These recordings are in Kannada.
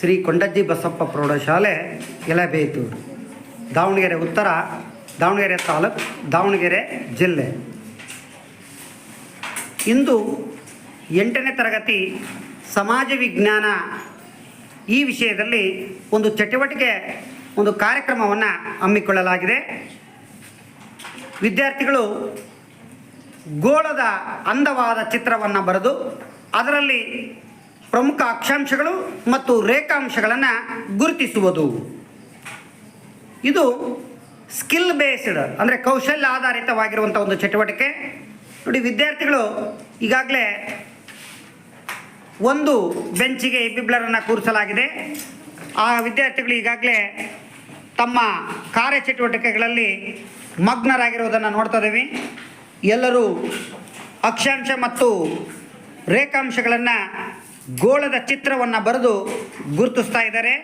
ಶ್ರೀ ಕೊಂಡಜ್ಜಿ ಬಸಪ್ಪ ಪ್ರೌಢಶಾಲೆ ಎಲೆಬೇತೂರು ದಾವಣಗೆರೆ ಉತ್ತರ, ದಾವಣಗೆರೆ ತಾಲೂಕು, ದಾವಣಗೆರೆ ಜಿಲ್ಲೆ. ಇಂದು ಎಂಟನೇ ತರಗತಿ ಸಮಾಜ ವಿಜ್ಞಾನ ಈ ವಿಷಯದಲ್ಲಿ ಒಂದು ಚಟುವಟಿಕೆ, ಒಂದು ಕಾರ್ಯಕ್ರಮವನ್ನು ಹಮ್ಮಿಕೊಳ್ಳಲಾಗಿದೆ. ವಿದ್ಯಾರ್ಥಿಗಳು ಗೋಳದ ಅಂದವಾದ ಚಿತ್ರವನ್ನು ಬರೆದು ಅದರಲ್ಲಿ ಪ್ರಮುಖ ಅಕ್ಷಾಂಶಗಳು ಮತ್ತು ರೇಖಾಂಶಗಳನ್ನು ಗುರುತಿಸುವುದು. ಇದು ಸ್ಕಿಲ್ ಬೇಸ್ಡ್ ಅಂದರೆ ಕೌಶಲ್ಯ ಆಧಾರಿತವಾಗಿರುವಂಥ ಒಂದು ಚಟುವಟಿಕೆ. ನೋಡಿ, ವಿದ್ಯಾರ್ಥಿಗಳು ಈಗಾಗಲೇ ಒಂದು ಬೆಂಚಿಗೆ ಇಬ್ಬಿಬ್ಲರನ್ನು ಕೂರಿಸಲಾಗಿದೆ. ಆ ವಿದ್ಯಾರ್ಥಿಗಳು ಈಗಾಗಲೇ ತಮ್ಮ ಕಾರ್ಯಚಟುವಟಿಕೆಗಳಲ್ಲಿ ಮಗ್ನರಾಗಿರುವುದನ್ನು ನೋಡ್ತಾ ಇದ್ದೀವಿ. ಎಲ್ಲರೂ ಅಕ್ಷಾಂಶ ಮತ್ತು ರೇಖಾಂಶಗಳನ್ನು ಗೋಳದ ಚಿತ್ರವನ್ನು ಬರೆದು ಗುರುತಿಸ್ತಾ ಇದ್ದಾರೆ.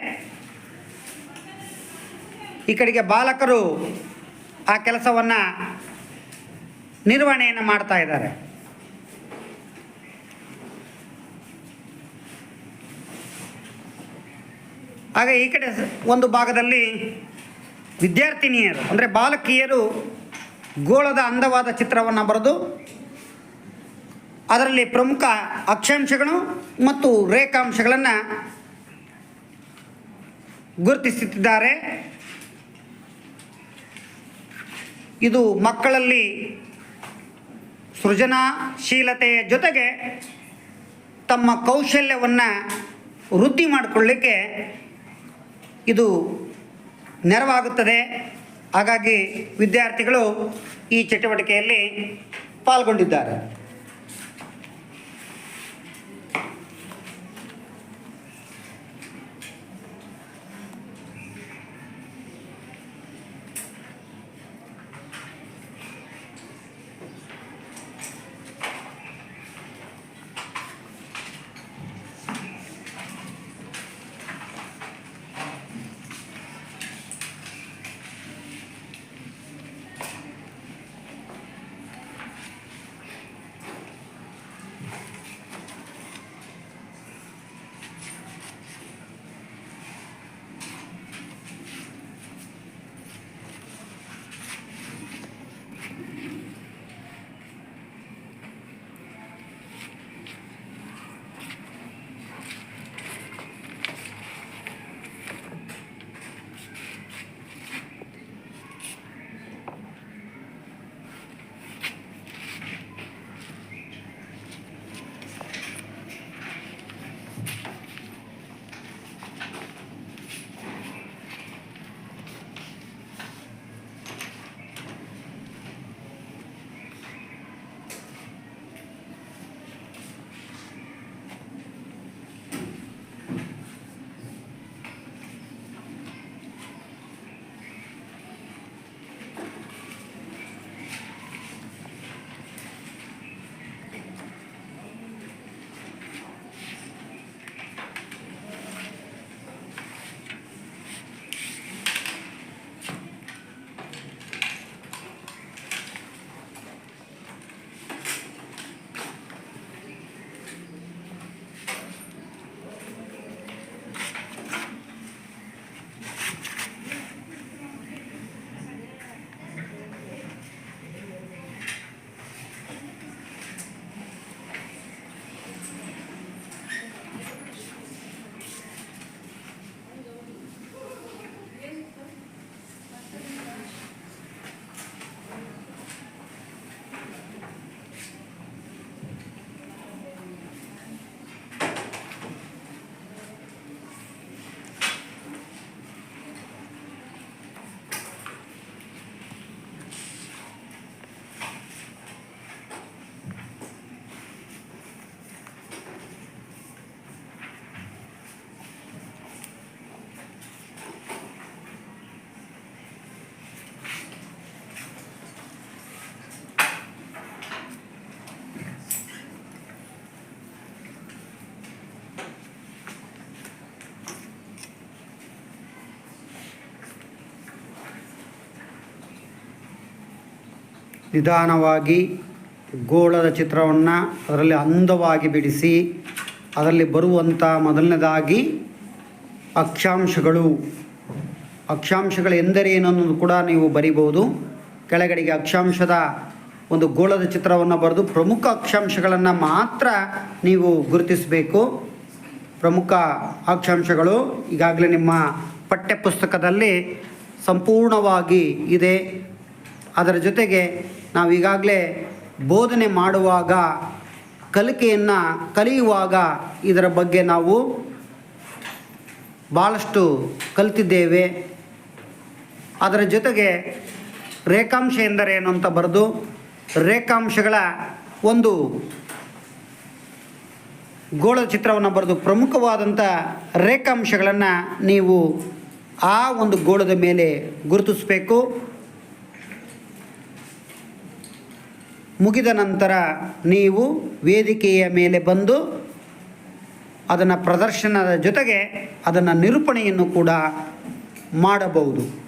ಈ ಕಡೆಗೆ ಬಾಲಕರು ಆ ಕೆಲಸವನ್ನು ನಿರ್ವಹಣೆಯನ್ನು ಮಾಡ್ತಾ ಇದ್ದಾರೆ. ಹಾಗೆ ಈ ಕಡೆ ಒಂದು ಭಾಗದಲ್ಲಿ ವಿದ್ಯಾರ್ಥಿನಿಯರು, ಅಂದರೆ ಬಾಲಕಿಯರು ಗೋಳದ ಅಂದವಾದ ಚಿತ್ರವನ್ನು ಬರೆದು ಅದರಲ್ಲಿ ಪ್ರಮುಖ ಅಕ್ಷಾಂಶಗಳು ಮತ್ತು ರೇಖಾಂಶಗಳನ್ನು ಗುರುತಿಸುತ್ತಿದ್ದಾರೆ. ಇದು ಮಕ್ಕಳಲ್ಲಿ ಸೃಜನಾಶೀಲತೆಯ ಜೊತೆಗೆ ತಮ್ಮ ಕೌಶಲ್ಯವನ್ನು ವೃದ್ಧಿ ಮಾಡಿಕೊಳ್ಳಿಕ್ಕೆ ಇದು ನೆರವಾಗುತ್ತದೆ. ಹಾಗಾಗಿ ವಿದ್ಯಾರ್ಥಿಗಳು ಈ ಚಟುವಟಿಕೆಯಲ್ಲಿ ಪಾಲ್ಗೊಂಡಿದ್ದಾರೆ. ನಿಧಾನವಾಗಿ ಗೋಳದ ಚಿತ್ರವನ್ನು ಅದರಲ್ಲಿ ಅಂದವಾಗಿ ಬಿಡಿಸಿ, ಅದರಲ್ಲಿ ಬರುವಂಥ ಮೊದಲನೇದಾಗಿ ಅಕ್ಷಾಂಶಗಳು. ಅಕ್ಷಾಂಶಗಳು ಎಂದರೇನನ್ನು ಕೂಡ ನೀವು ಬರಿಬೋದು ಕೆಳಗಡೆಗೆ ಅಕ್ಷಾಂಶದ ಒಂದು ಗೋಳದ ಚಿತ್ರವನ್ನು ಬರೆದು ಪ್ರಮುಖ ಅಕ್ಷಾಂಶಗಳನ್ನು ಮಾತ್ರ ನೀವು ಗುರುತಿಸಬೇಕು. ಪ್ರಮುಖ ಅಕ್ಷಾಂಶಗಳು ಈಗಾಗಲೇ ನಿಮ್ಮ ಪಠ್ಯಪುಸ್ತಕದಲ್ಲಿ ಸಂಪೂರ್ಣವಾಗಿ ಇದೆ. ಅದರ ಜೊತೆಗೆ ನಾವು ಈಗಾಗಲೇ ಬೋಧನೆ ಮಾಡುವಾಗ, ಕಲಿಕೆಯನ್ನು ಕಲಿಯುವಾಗ ಇದರ ಬಗ್ಗೆ ನಾವು ಭಾಳಷ್ಟು ಕಲಿತಿದ್ದೇವೆ. ಅದರ ಜೊತೆಗೆ ರೇಖಾಂಶ ಎಂದರೇನು ಅಂತ ಬರೆದು, ರೇಖಾಂಶಗಳ ಒಂದು ಗೋಳ ಚಿತ್ರವನ್ನು ಬರೆದು ಪ್ರಮುಖವಾದಂಥ ರೇಖಾಂಶಗಳನ್ನು ನೀವು ಆ ಒಂದು ಗೋಳದ ಮೇಲೆ ಗುರುತಿಸಬೇಕು. ಮುಗಿದ ನಂತರ ನೀವು ವೇದಿಕೆಯ ಮೇಲೆ ಬಂದು ಅದನ್ನು ಪ್ರದರ್ಶನದ ಜೊತೆಗೆ ಅದನ್ನು ನಿರೂಪಣೆಯನ್ನು ಕೂಡ ಮಾಡಬಹುದು.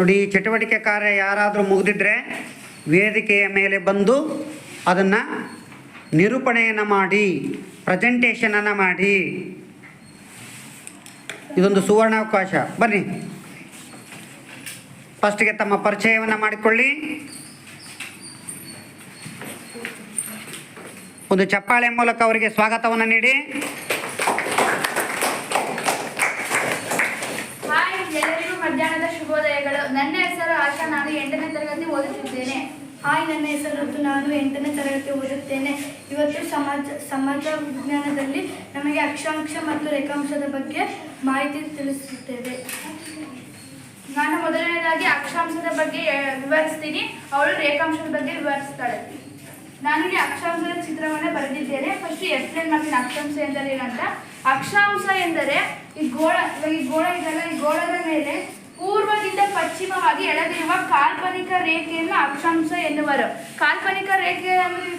ನೋಡಿ, ಈ ಚಟುವಟಿಕೆ ಕಾರ್ಯ ಯಾರಾದರೂ ಮುಗಿದಿದ್ರೆ ವೇದಿಕೆಯ ಮೇಲೆ ಬಂದು ಅದನ್ನು ನಿರೂಪಣೆಯನ್ನು ಮಾಡಿ ಪ್ರೆಸೆಂಟೇಷನನ್ನು ಮಾಡಿ. ಇದೊಂದು ಸುವರ್ಣಾವಕಾಶ. ಬನ್ನಿ ಫಸ್ಟ್ಗೆ ತಮ್ಮ ಪರಿಚಯವನ್ನು ಮಾಡಿಕೊಳ್ಳಿ. ಒಂದು ಚಪ್ಪಾಳೆ ಮೂಲಕ ಅವರಿಗೆ ಸ್ವಾಗತವನ್ನು ನೀಡಿ ಹಾಯ್ ಎಲ್ಲರಿಗೂ ಮಧ್ಯಾಹ್ನದ ಶುಭೋದಯಗಳು ನನ್ನ ಹೆಸರು ಆಶಾ ನಾನು ಎಂಟನೇ ತರಗತಿ ಓದುತ್ತಿದ್ದೇನೆ. ಹಾಯ್, ನನ್ನ ಹೆಸರು ನಾನು ಎಂಟನೇ ತರಗತಿ ಓದುತ್ತೇನೆ. ಇವತ್ತು ಸಮಾಜ ಸಮಾಜ ವಿಜ್ಞಾನದಲ್ಲಿ ನಮಗೆ ಅಕ್ಷಾಂಶ ಮತ್ತು ರೇಖಾಂಶದ ಬಗ್ಗೆ ಮಾಹಿತಿ ತಿಳಿಸುತ್ತೇವೆ. ನಾನು ಮೊದಲನೇದಾಗಿ ಅಕ್ಷಾಂಶದ ಬಗ್ಗೆ ವಿವರಿಸ್ತೀನಿ. ಅವಳು ರೇಖಾಂಶದ ಬಗ್ಗೆ ವಿವರಿಸ್ತಾಳೆ. ನನಗೆ ಅಕ್ಷಾಂಶದ ಚಿತ್ರವನ್ನು ಬರೆದಿದ್ದೇನೆ. ಫಸ್ಟ್ ಎಕ್ಸ್ಪ್ಲೇನ್ ಮಾಡ್ತೀನಿ ಅಕ್ಷಾಂಶ ಎಂದರೆ ಏನಂತ ಅಕ್ಷಾಂಶ ಎಂದರೆ ಈ ಗೋಳ ಈ ಗೋಳ ಇದೆಲ್ಲ ಈ ಗೋಳದ ಮೇಲೆ ಪೂರ್ವದಿಂದ ಪಶ್ಚಿಮವಾಗಿ ಎಳೆದಿರುವ ಕಾಲ್ಪನಿಕ ರೇಖೆಯನ್ನು ಅಕ್ಷಾಂಶ ಎನ್ನುವರು. ಕಾಲ್ಪನಿಕ ರೇಖೆ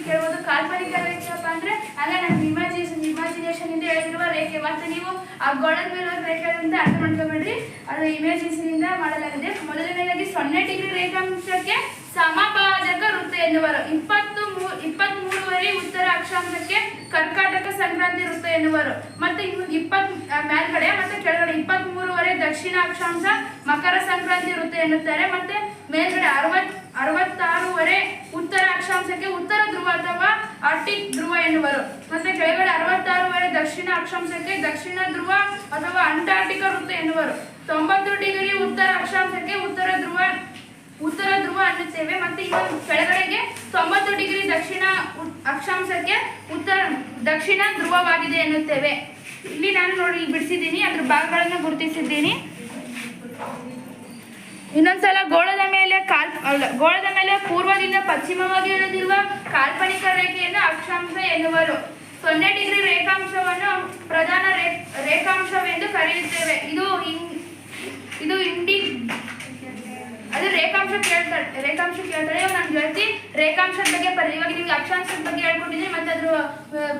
ಕೇಳ್ಬೋದು. ಕಾಲ್ಪನಿಕ ರೇಖೆ ಅಪ್ಪ ಅಂದ್ರೆ, ಅಲ್ಲ ನಮ್ಮ ಇಮ್ಯಾಜಿನೇಷನ್ ಇಂದ ಎಳೆದಿರುವ ರೇಖೆ. ಮತ್ತೆ ನೀವು ಆ ಗೋಳದ ಮೇಲೆ ರೇಖೆ ಅಂತ ಅರ್ಥ ಮಾಡ್ಕೊಬೇಡ್ರಿ. ಅದು ಇಮೇಜಿನೇಷನ್ ಇಂದ ಮಾಡಲಾಗಿದೆ. ಮೊದಲನೇದಾಗಿ ಸೊನ್ನೆ ಡಿಗ್ರಿ ರೇಖಾಂಶಕ್ಕೆ ಸಮಭಾಜಕ ವೃತ್ತ ಎನ್ನುವರು. ಇಪ್ಪತ್ತು ಇಪ್ಪತ್ತ್ ಮೂರುವರೆ ಉತ್ತರ ಅಕ್ಷಾಂಶಕ್ಕೆ ಕರ್ಕಾಟಕ ಸಂಕ್ರಾಂತಿ ವೃತ್ತ ಎನ್ನುವರು. ಮತ್ತೆ ಇಪ್ಪತ್ ಮೇಲ್ಗಡೆ ಮತ್ತೆ ಕೆಳಗಡೆ ಇಪ್ಪತ್ತ್ ಮೂರುವರೆ ದಕ್ಷಿಣ ಅಕ್ಷಾಂಶ ಮಕರ ಸಂಕ್ರಾಂತಿ ವೃತ್ತ ಎನ್ನುತ್ತಾರೆ. ಮತ್ತೆ ಮೇಲ್ಗಡೆ ಅರವತ್, ಅರವತ್ತಾರೂವರೆ ಉತ್ತರ ಅಕ್ಷಾಂಶಕ್ಕೆ ಉತ್ತರ ಧ್ರುವ ಅಥವಾ ಆರ್ಟಿಕ್ ಧ್ರುವ ಎನ್ನುವರು. ಮತ್ತೆ ಕೆಳಗಡೆ ಅರವತ್ತಾರೂವರೆ ದಕ್ಷಿಣ ಅಕ್ಷಾಂಶಕ್ಕೆ ದಕ್ಷಿಣ ಧ್ರುವ ಅಥವಾ ಅಂಟಾರ್ಟಿಕ ವೃತ್ತ ಎನ್ನುವರು. ತೊಂಬತ್ತು ಡಿಗ್ರಿ ಉತ್ತರ ಅಕ್ಷಾಂಶಕ್ಕೆ ಉತ್ತರ ಧ್ರುವ ಉತ್ತರ ಧ್ರುವ ಅನ್ನುತ್ತೇವೆ ಮತ್ತೆ ಇವನ್ ಕೆಳಗಡೆಗೆ ತೊಂಬತ್ತು ಡಿಗ್ರಿ ದಕ್ಷಿಣ ಅಕ್ಷಾಂಶಕ್ಕೆ ಉತ್ತರ ದಕ್ಷಿಣ ಧ್ರುವವಾಗಿದೆ ಎನ್ನುತ್ತೇವೆ ಇಲ್ಲಿ ನಾನು ನೋಡಿ ಬಿಡಿಸಿದ್ದೀನಿ, ಅದ್ರ ಭಾಗಗಳನ್ನು ಗುರುತಿಸಿದ್ದೀನಿ. ಇನ್ನೊಂದ್ಸಲ ಗೋಳದ ಮೇಲೆ ಕಾಲ್ ಗೋಳದ ಮೇಲೆ ಪೂರ್ವದಿಂದ ಪಶ್ಚಿಮವಾಗಿ ಇಳಿದಿರುವ ಕಾಲ್ಪನಿಕ ರೇಖೆಯನ್ನು ಅಕ್ಷಾಂಶ ಎನ್ನುವರು. ಸೊನ್ನೆ ಡಿಗ್ರಿ ರೇಖಾಂಶವನ್ನು ಪ್ರಧಾನ ರೇಖಾಂಶವೆಂದು ಕರೆಯುತ್ತೇವೆ. ಇದು ಇದು ಇಂಡಿ ರೇಖಾಂಶ ಕೇಳ್ತಾಳೆ ರೇಖಾಂಶ ಕೇಳ್ತಾರೆ. ಇವಾಗ ನಾನು ಗೆಳತಿ ರೇಖಾಂಶದ ಬಗ್ಗೆ ಪರಿ ಇವಾಗ ನಿಮ್ಗೆ ಅಕ್ಷಾಂಶದ ಬಗ್ಗೆ ಹೇಳ್ಕೊಟ್ಟಿದ್ದೀನಿ ಮತ್ತೆ ಅದ್ರ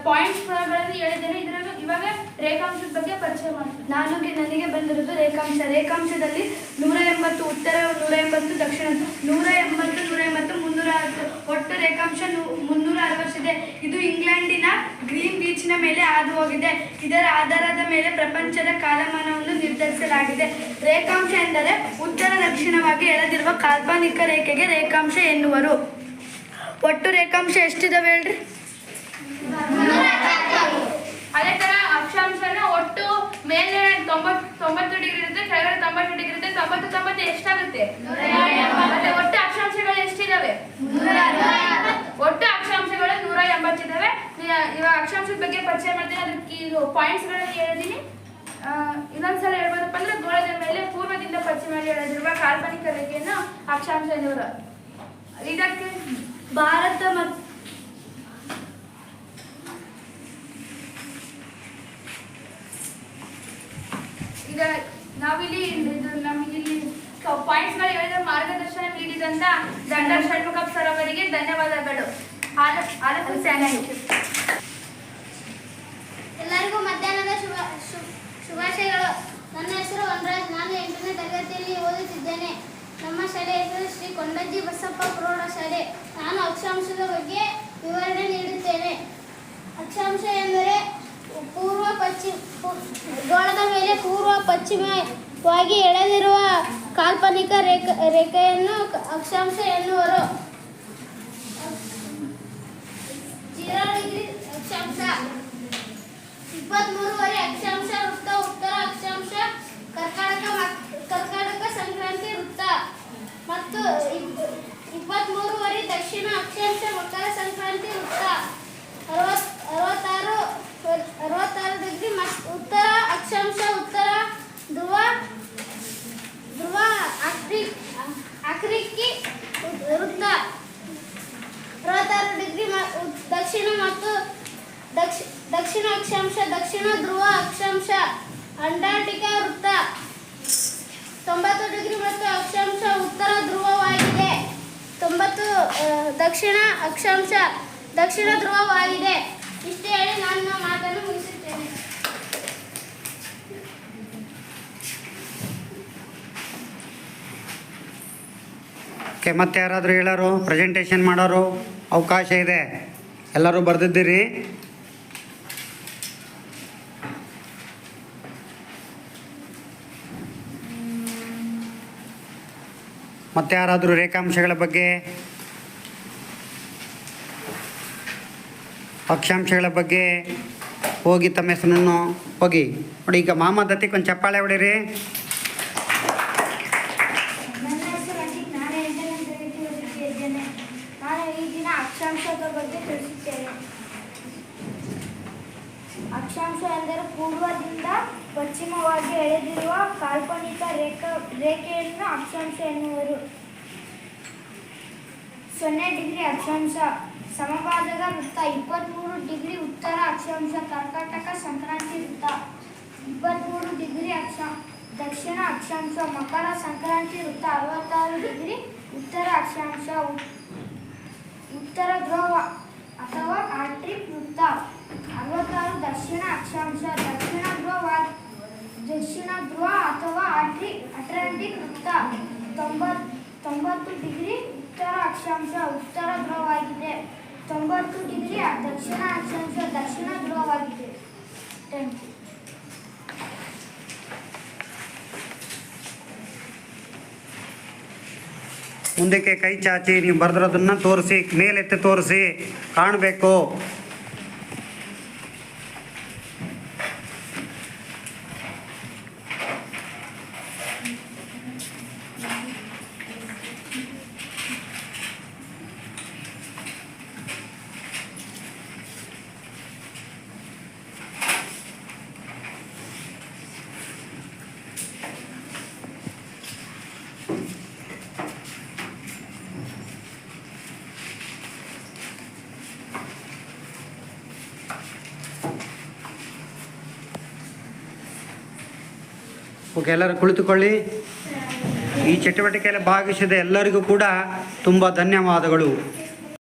ಪಾಯಿಂಟ್ಸ್ಗಳನ್ನು ಹೇಳಿದ್ದೇನೆ. ಇದ್ರಾಗ ಇವಾಗ ರೇಖಾಂಶದ ಬಗ್ಗೆ ಪರಿಚಯ ಮಾಡ್ತೀನಿ. ನಾನು ನನಗೆ ಬಂದಿರೋದು ರೇಖಾಂಶ. ರೇಖಾಂಶದಲ್ಲಿ ನೂರ ಎಂಬತ್ತು ಉತ್ತರ, ನೂರ ಎಂಬತ್ತು ದಕ್ಷಿಣ, ನೂರ ಎಂಬತ್ತು ನೂರ ಎಂಬತ್ತು ಮುನ್ನೂರ ಒಟ್ಟು ರೇಖಾಂಶ ಮುನ್ನೂರ ಅರವತ್ತಿದೆ ಇದು. ಇಂಗ್ಲೆಂಡಿನ ಗ್ರೀನ್ ಬೀಚ್ನ ಮೇಲೆ ಹಾದು ಹೋಗಿದೆ ಇದರ ಆಧಾರದ ಮೇಲೆ ಪ್ರಪಂಚದ ಕಾಲಮಾನವನ್ನು ನಿರ್ಧರಿಸಲಾಗಿದೆ. ರೇಖಾಂಶ ಎಂದರೆ ಉತ್ತರ ದಕ್ಷಿಣವಾಗಿ ಎಳೆದಿರುವ ಕಾಲ್ಪನಿಕ ರೇಖೆಗೆ ರೇಖಾಂಶ ಎನ್ನುವರು. ಒಟ್ಟು ರೇಖಾಂಶ ಎಷ್ಟಿದಾವೆ ಹೇಳ್ರಿ? ಅದೇ ತರ ಅಕ್ಷಾಂಶನ ಒಟ್ಟು ಮೇಲೆ ತೊಂಬತ್ ತೊಂಬತ್ತು ಡಿಗ್ರಿ ಇರುತ್ತೆ ಕೆಳಗಡೆ ತೊಂಬತ್ತು ಡಿಗ್ರಿ ಇರುತ್ತೆ ತೊಂಬತ್ತು ತೊಂಬತ್ತು ಎಷ್ಟಾಗುತ್ತೆ? ಮತ್ತೆ ಒಟ್ಟು ಅಕ್ಷಾಂಶಗಳು ಎಷ್ಟಿದಾವೆ? ಒಟ್ಟು ಅಕ್ಷಾಂಶಗಳು ನೂರ ಎಂಬತ್ತಿದಾವೆ. ಇವ- ಇವಾಗ ಅಕ್ಷಾಂಶದ ಬಗ್ಗೆ ಪರಿಚಯ ಮಾಡ್ತೀನಿ ಅದಕ್ಕೆ ಇದು ಪಾಯಿಂಟ್ಸ್ಗಳಲ್ಲಿ ಹೇಳಿದೀನಿ ಆ, ಇನ್ನೊಂದ್ಸಲ ಹೇಳ್ಬೋದಪ್ಪ ಅಂದ್ರೆ ಗೋಳದ ಮೇಲೆ ಪೂರ್ವದಿಂದ ಪಶ್ಚಿಮವಾಗಿ ಎಳೆದಿರುವ ಕಾಲ್ಪನಿಕ ರೇಖೆಯನ್ನು ಅಕ್ಷಾಂಶ ಎನ್ನುವರು. ಇದಕ್ಕೆ ಭಾರತ ಮತ್ತು ಈಗ ನಾವಿಲ್ಲಿ ನಮಗಿಲ್ಲಿ ಪಾಯಿಂಟ್ಸ್ಗಳು ಹೇಳಿದ ಮಾರ್ಗದರ್ಶನ ನೀಡಿದಂತ ದಂಡ ಷಣ್ಮುಖ ಸರ್ ಅವರಿಗೆ ಧನ್ಯವಾದಗಳು. ಎಲ್ಲರಿಗೂ ಮಧ್ಯಾಹ್ನದ ಶುಭ ಶುಭಾಶಯಗಳು. ನನ್ನ ಹೆಸರು ವನರಾಜ್. ನಾನು ಎಂಟನೇ ತರಗತಿಯಲ್ಲಿ ಓದುತ್ತಿದ್ದೇನೆ. ನಮ್ಮ ಶಾಲೆ ಹೆಸರು ಶ್ರೀ ಕೊಂಡಜ್ಜಿ ಬಸಪ್ಪ ಪ್ರೌಢಶಾಲೆ ನಾನು ಅಕ್ಷಾಂಶದ ಬಗ್ಗೆ ವಿವರಣೆ ನೀಡುತ್ತೇನೆ. ಅಕ್ಷಾಂಶ ಎಂದರೆ ಪೂರ್ವ ಪಶ್ಚಿಮ ಗೋಳದ ಮೇಲೆ ಪೂರ್ವ ಪಶ್ಚಿಮವಾಗಿ ಎಳೆದಿರುವ ಕಾಲ್ಪನಿಕ ರೇಖೆ ರೇಖೆಯನ್ನು ಅಕ್ಷಾಂಶ ಎನ್ನುವರು. Zero degree ಅಕ್ಷಾಂಶ. ಇಪ್ಪತ್ಮೂರುವರೆ ಅಕ್ಷಾಂಶ ವೃತ್ತ, ಉತ್ತರ ಅಕ್ಷಾಂಶ ಕರ್ನಾಟಕ ಕರ್ನಾಟಕ ಸಂಕ್ರಾಂತಿ ವೃತ್ತ. ಮತ್ತು ಇಪ್- ಇಪ್ಪತ್ಮೂರುವರೆ ದಕ್ಷಿಣ ಅಕ್ಷಾಂಶ ಮಕರ ಸಂಕ್ರಾಂತಿ ವೃತ್ತ. ಅರವತ್ತಾರು ಅರವತ್ತಾರು ಡಿಗ್ರಿ ಉತ್ತರ, ಅಕ್ಷಾಂಶ, ಉತ್ತರ, ಧ್ರುವ ಧ್ರುವ, ಅಕ್ರಿ ಅಕ್ರಿಕ್ಕಿ ವೃತ್ತ. ಅರವತ್ತಾರು ಡಿಗ್ರಿ ದಕ್ಷಿಣ ಮತ್ತು ದಕ್ಷ, ದಕ್ಷಿಣ ಅಕ್ಷಾಂಶ, ದಕ್ಷಿಣ ಧ್ರುವ ಅಕ್ಷಾಂಶ, ಅಂಟಾರ್ಟಿಕಾ ವೃತ್ತ. ತೊಂಬತ್ತು ಡಿಗ್ರಿ ಮತ್ತು ಅಕ್ಷಾಂಶ ಉತ್ತರ ಧ್ರುವವಾಗಿದೆ. ತೊಂಬತ್ತು ದಕ್ಷಿಣ ಅಕ್ಷಾಂಶ ದಕ್ಷಿಣ ಧ್ರುವವಾಗಿದೆ. ಇಷ್ಟೇ ಹೇಳಿ ನನ್ನ ಮಾತನ್ನು ಮುಗಿಸುತ್ತೇನೆ. ಮತ್ತೆ ಯಾರಾದರೂ ಹೇಳೋರು ಪ್ರೆಸೆಂಟೇಷನ್ ಮಾಡೋರು ಅವಕಾಶ ಇದೆ. ಎಲ್ಲರೂ ಬರೆದಿದ್ದೀರಿ. ಮತ್ತೆ ಯಾರಾದರೂ ರೇಖಾಂಶಗಳ ಬಗ್ಗೆ ಅಕ್ಷಾಂಶಗಳ ಬಗ್ಗೆ ಹೋಗಿ ತಮ್ಮ ಹೆಸರನ್ನು ಹೋಗಿ. ನೋಡಿ, ಈಗ ಮಾಮ ದತ್ತಿಗೆ ಒಂದು ಚಪ್ಪಾಳೆ ಹೊಡೀರಿ ಅಕ್ಷಾಂಶ ಎಂದರೆ ಪೂರ್ವದಿಂದ ಪಶ್ಚಿಮವಾಗಿ ಎಳೆದಿರುವ ಕಾಲ್ಪನಿಕ ರೇಖಾ ರೇಖೆಯನ್ನು ಅಕ್ಷಾಂಶ ಎನ್ನುವರು. ಸೊನ್ನೆ ಡಿಗ್ರಿ ಅಕ್ಷಾಂಶ. ಸಮಭಾಜಕ ವೃತ್ತ ಇಪ್ಪತ್ತ್ಮೂರು ಡಿಗ್ರಿ ಉತ್ತರ ಅಕ್ಷಾಂಶ ಕರ್ಕಾಟಕ ಸಂಕ್ರಾಂತಿ ವೃತ್ತ ಇಪ್ಪತ್ತ್ಮೂರು ಡಿಗ್ರಿ ಅಕ್ಷ ದಕ್ಷಿಣ ಅಕ್ಷಾಂಶ ಮಕರ ಸಂಕ್ರಾಂತಿ ವೃತ್ತ ಅರವತ್ತಾರು ಡಿಗ್ರಿ ಉತ್ತರ ಅಕ್ಷಾಂಶ ಉ- ಉತ್ತರ ಧ್ರುವ ಅಥವಾ ಆರ್ಟಿಕ್ ವೃತ್ತ ಅರವತ್ತಾರು ದಕ್ಷಿಣ ಅಕ್ಷಾಂಶ ದಕ್ಷಿಣ ಧ್ರುವ ದಕ್ಷಿಣ ಧ್ರುವ ಅಥವಾ ಆರ್ಟಿಕ್ ಅಟ್ಲಾಂಟಿಕ್ ವೃತ್ತ ತೊಂಬತ್ ತೊಂಬತ್ತು ಡಿಗ್ರಿ ಉತ್ತರ ಅಕ್ಷಾಂಶ ಉತ್ತರ ಧ್ರುವವಾಗಿದೆ ತೊಂಬತ್ತು degree Dakshina ಅಕ್ಷಾಂಶ Dakshina ಧ್ರುವವಾಗಿದೆ. Thank you ಮುಂದಕ್ಕೆ ಕೈ ಚಾಚಿ, ನೀವು ಬರೆದಿರೋದನ್ನ ತೋರಿಸಿ, ಮೇಲೆತ್ತಿ ತೋರಿಸಿ, ಕಾಣಬೇಕು. ಓಕೆ ಎಲ್ಲರೂ ಕುಳಿತುಕೊಳ್ಳಿ. ಈ ಚಟುವಟಿಕೆಯಲ್ಲಿ ಭಾಗಿಸಿದ ಎಲ್ಲರಿಗೂ ಕೂಡ ತುಂಬ ಧನ್ಯವಾದಗಳು.